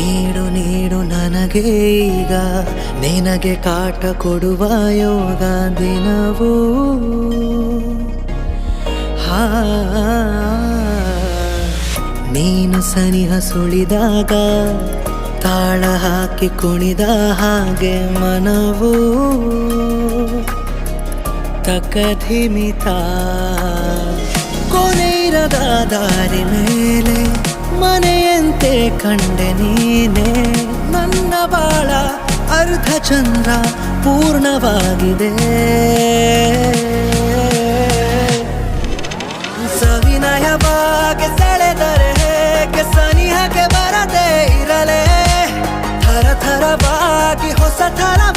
ನೀಡು ನೀಡು ನನಗೆ ಈಗ, ನಿನಗೆ ಕಾಟ ಕೊಡುವ ಯೋಗ ದಿನವೂ. ಹಾ, ನೀನು ಸನಿಹ ಸುಳಿದಾಗ, ತಾಳ ಹಾಕಿ ಕುಣಿದ ಹಾಗೆ ಮನವು. ತಕಧಿಮಿತ ಕೊನೆಯಿರದ ದಾರಿ ಮೇಲೆ ಕಂಡೆ ನೀನೇ. ನನ್ನ ಬಾಳ ಅರ್ಧ ಚಂದ್ರ ಪೂರ್ಣವಾಗಿದೆ. ಸವಿನಯ ಸೆಳೆದರೆ ಹೇಗೆ ಸನಿಹಕ್ಕೆ ಬರದೇ ಇರಲೇ? ಥರ ಥರವಾಗಿ ಹೊಸ ಥರ